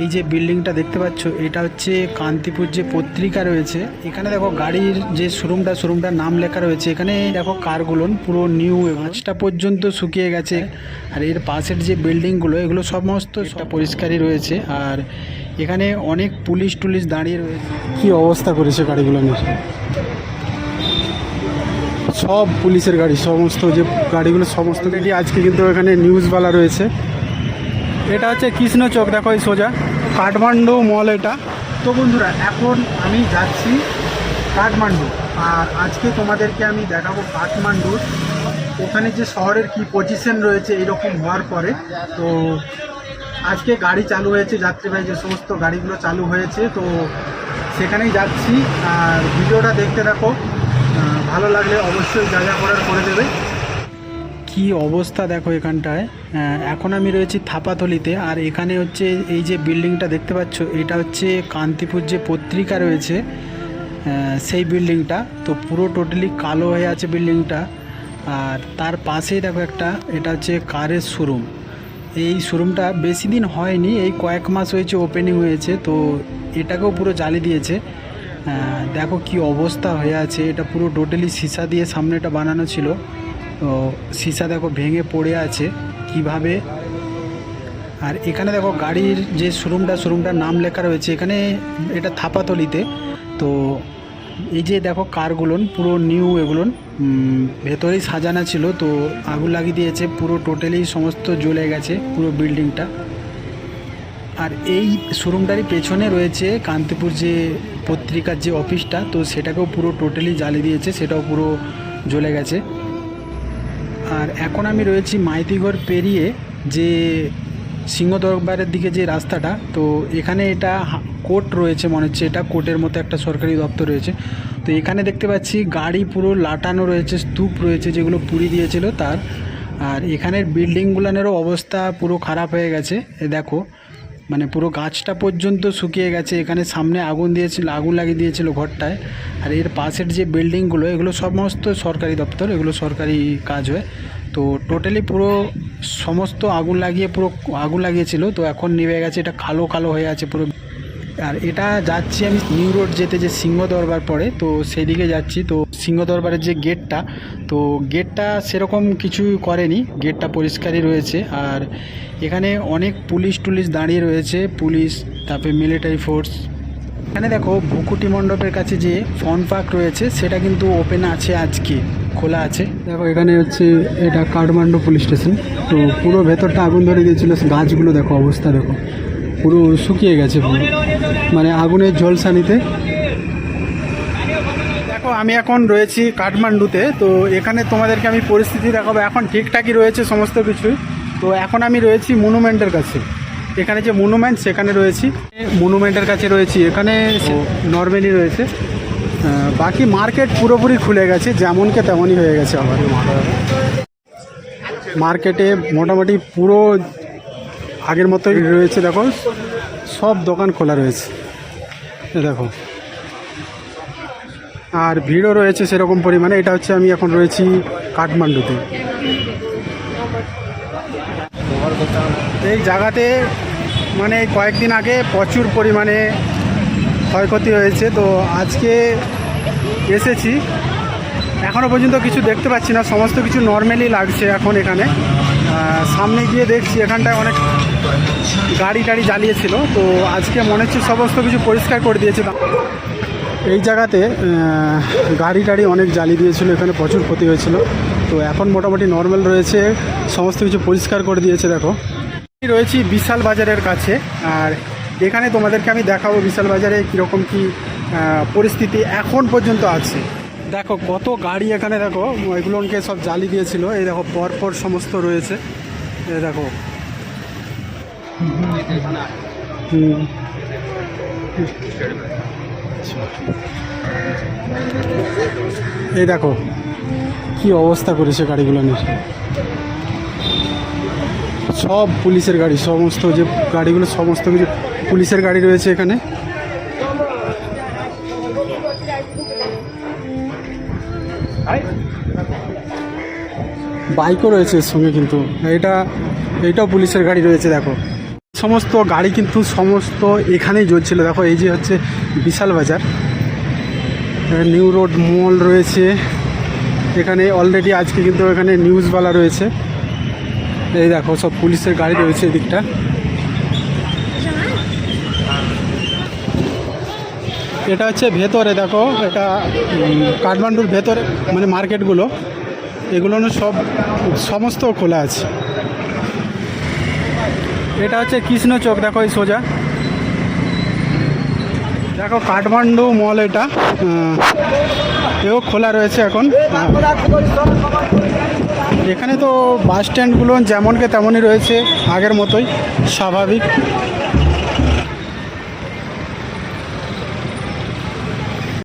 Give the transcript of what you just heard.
এই যে বিল্ডিংটা দেখতে পাচ্ছ, এটা হচ্ছে কান্তিপুর যে পত্রিকা রয়েছে, এখানে দেখো গাড়ির যে শোরুমটা, শোরুমটার নাম লেখা রয়েছে, এখানে দেখো কারগুলো, পুরো নিউ পাঁচটা পর্যন্ত শুকিয়ে গেছে, আর এর পাশের যে বিল্ডিংগুলো, এগুলো সমস্ত পরিষ্কারই রয়েছে, আর এখানে অনেক পুলিশ টুলিশ দাঁড়িয়ে রয়েছে। কি অবস্থা করেছে গাড়িগুলো সব পুলিশের গাড়ি, সমস্ত যে গাড়িগুলো, সমস্ত গাড়ি, আজকে কিন্তু এখানে নিউজওয়ালা রয়েছে। এটা হচ্ছে কৃষ্ণচক দেখো এই সোজা। কাঠমান্ডু মল এটা। তো বন্ধুরা, এখন আমি যাচ্ছি কাঠমান্ডু। আর আজকে তোমাদেরকে আমি দেখাবো কাঠমান্ডুর ওখানে যে শহরের কি পজিশন রয়েছে, এরকম হওয়ার পরে। তো আজকে গাড়ি চালু হয়েছে, যাত্রীবাহী যে সমস্ত গাড়িগুলো চালু হয়েছে, তো সেখানেই যাচ্ছি। আর ভিডিওটা দেখতে দেখো ভালো লাগলে অবশ্যই যা যা করার করে দেবে। কি অবস্থা দেখো এখানটায়? এখন আমি রয়েছি থাপাতলিতে আর এখানে হচ্ছে এই যে বিল্ডিংটা দেখতে পাচ্ছ, এটা হচ্ছে কান্তিপুর যে পত্রিকা রয়েছে সেই বিল্ডিংটা। তো পুরো টোটালি কালো হয়ে আছে বিল্ডিংটা। আর তার পাশেই দেখো একটা, এটা হচ্ছে কারের শোরুম। এই শোরুমটা বেশি দিন হয়নি, এই কয়েক মাস হয়েছে ওপেনিং হয়েছে, তো এটাকেও পুরো জ্বালিয়ে দিয়েছে। দেখো কি অবস্থা হয়ে আছে, এটা পুরো টোটালি সীসা দিয়ে সামনেটা বানানো ছিল। তো সীসা দেখো ভেঙে পড়ে আছে, কীভাবে? আর এখানে দেখো গাড়ির যে শোরুমটা, শোরুমটার নাম লেখা রয়েছে, এখানে এটা থাপাতলিতে। তো এই যে দেখো কারগুলোন, পুরো নিউ এগুলোন ভেতরেই সাজানো ছিল, তো আগুন লাগিয়ে দিয়েছে, পুরো টোটালি সমস্ত জ্বলে গেছে, পুরো বিল্ডিংটা। আর এই শোরুমটারই পেছনে রয়েছে কান্তিপুর যে পত্রিকার যে অফিসটা, তো সেটাকেও পুরো টোটালি জ্বালিয়ে দিয়েছে, সেটাও পুরো জ্বলে গেছে। আর এখন আমি রয়েছি মাইতিগড় পেরিয়ে যে সিংহ দরবারের দিকে যে রাস্তাটা, তো এখানে এটা কোর্ট রয়েছে মনে হচ্ছে, এটা কোর্টের মতো একটা সরকারি দপ্তর রয়েছে। তো এখানে দেখতে পাচ্ছি গাড়ি পুরো লাটানো রয়েছে, স্তূপ রয়েছে যেগুলো পুড়ি দিয়েছিল তার। আর এখানের বিল্ডিংগুলানেরও অবস্থা পুরো খারাপ হয়ে গেছে, এ দেখো। মানে পুরো গাছটা পর্যন্ত শুকিয়ে গেছে। এখানে সামনে আগুন দিয়েছিল, আগুন লাগিয়ে দিয়েছিল ঘরটায়। আর এর পাশের যে বিল্ডিংগুলো, এগুলো সমস্ত সরকারি দপ্তর, এগুলো সরকারি কাজ হয়। তো টোটালি পুরো সমস্ত আগুন লাগিয়ে, পুরো আগুন লাগিয়েছিল। তো এখন নিভে গেছে, এটা কালো কালো হয়ে আছে পুরো। আর এটা যাচ্ছি আমি নিউ রোড যেতে যে সিংহ দরবার পড়ে তো সেদিকে যাচ্ছি। তো সিংহ দরবারের যে গেটটা, তো গেটটা সেরকম কিছু করেনি। গেটটা পরিষ্কারই রয়েছে। আর এখানে অনেক পুলিশ টুলিশ দাঁড়িয়ে রয়েছে। পুলিশ, তারপরে মিলিটারি ফোর্স। এখানে দেখো, ভুকুটি মণ্ডপের কাছে যে ফন পার্ক রয়েছে, সেটা কিন্তু ওপেন আছে আজকে, খোলা আছে। দেখো, এখানে হচ্ছে এটা কাঠমান্ডু পুলিশ স্টেশন। তো পুরো ভেতরটা আগুন ধরে দিয়েছিল গাছগুলো দেখো, অবস্থা দেখো। পুরো শুকিয়ে গেছে পুরো। মানে আগুনের ঝলসানিতে দেখো, আমি এখন রয়েছি কাঠমান্ডুতে, তো এখানে তোমাদেরকে আমি পরিস্থিতি দেখাবো। এখন ঠিকঠাকই রয়েছে সমস্ত কিছু তো এখন আমি রয়েছি মনুমেন্টের কাছে। এখানে যে মনুমেন্ট, সেখানে রয়েছি। মনুমেন্টের কাছে রয়েছি। এখানে নর্মালি রয়েছে। বাকি মার্কেট পুরোপুরি খুলে গেছে, যেমনকে তেমনই হয়ে গেছে আমার মার্কেটে মোটামুটি পুরো আগের মতোই রয়েছে, দেখো। সব দোকান খোলা রয়েছে। দেখো। আর ভিড়ও রয়েছে সেরকম পরিমাণে। এটা হচ্ছে আমি এখন রয়েছি কাঠমান্ডুতে। এই জায়গাতে মানে কয়েকদিন আগে প্রচুর পরিমাণে ক্ষয়ক্ষতি হয়েছে। তো আজকে এসেছি। এখনও পর্যন্ত কিছু দেখতে পাচ্ছি না। সমস্ত কিছু নর্মালি লাগছে এখন এখানে। সামনে গিয়ে দেখছি, এখানটায় অনেক গাড়ি টাড়ি জ্বালিয়েছিল। তো আজকে মনে হচ্ছে সমস্ত কিছু পরিষ্কার করে দিয়েছে। এই জায়গাতে গাড়ি টাড়ি অনেক জ্বালিয়ে দিয়েছিল, এখানে প্রচুর ক্ষতি হয়েছিল। তো এখন মোটামুটি নর্মাল রয়েছে, সমস্ত কিছু পরিষ্কার করে দিয়েছে, দেখো। রয়েছি বিশাল বাজারের কাছে, আর এখানে তোমাদেরকে আমি দেখাবো বিশাল বাজারে কীরকম কী পরিস্থিতি এখন পর্যন্ত আছে। দেখো, কত গাড়ি এখানে দেখো, এগুলোকে সব জ্বালিয়ে দিয়েছিল। এই দেখো, পরপর সমস্ত রয়েছে। এই দেখো। এই দেখো, কি অবস্থা করেছে গাড়িগুলো নিয়ে। সব পুলিশের গাড়ি, সমস্ত যে গাড়িগুলো, সমস্ত কিছু পুলিশের গাড়ি রয়েছে এখানে। বাইকও রয়েছে এর সঙ্গে কিন্তু। এটা, এটাও পুলিশের গাড়ি রয়েছে, দেখো। সমস্ত গাড়ি কিন্তু সমস্ত এখানেই জ্বলছিল। দেখো, এই যে হচ্ছে বিশাল বাজার। নিউ রোড মল রয়েছে। এখানে অলরেডি আজকে কিন্তু এখানে নিউজওয়ালা রয়েছে। এই দেখো, সব পুলিশের গাড়ি রয়েছে এদিকটা। এটা হচ্ছে ভেতরে, দেখো। এটা কাঠমান্ডুর ভেতরে মানে মার্কেটগুলো। এগুলো সব সমস্ত খোলা আছে। এটা হচ্ছে কৃষ্ণ চক দেখো এই সোজা। দেখো কাঠমান্ডু মল এটা। এও খোলা রয়েছে এখন। এখানে তো বাস স্ট্যান্ডগুলো যেমনকে তেমনই রয়েছে আগের মতোই স্বাভাবিক।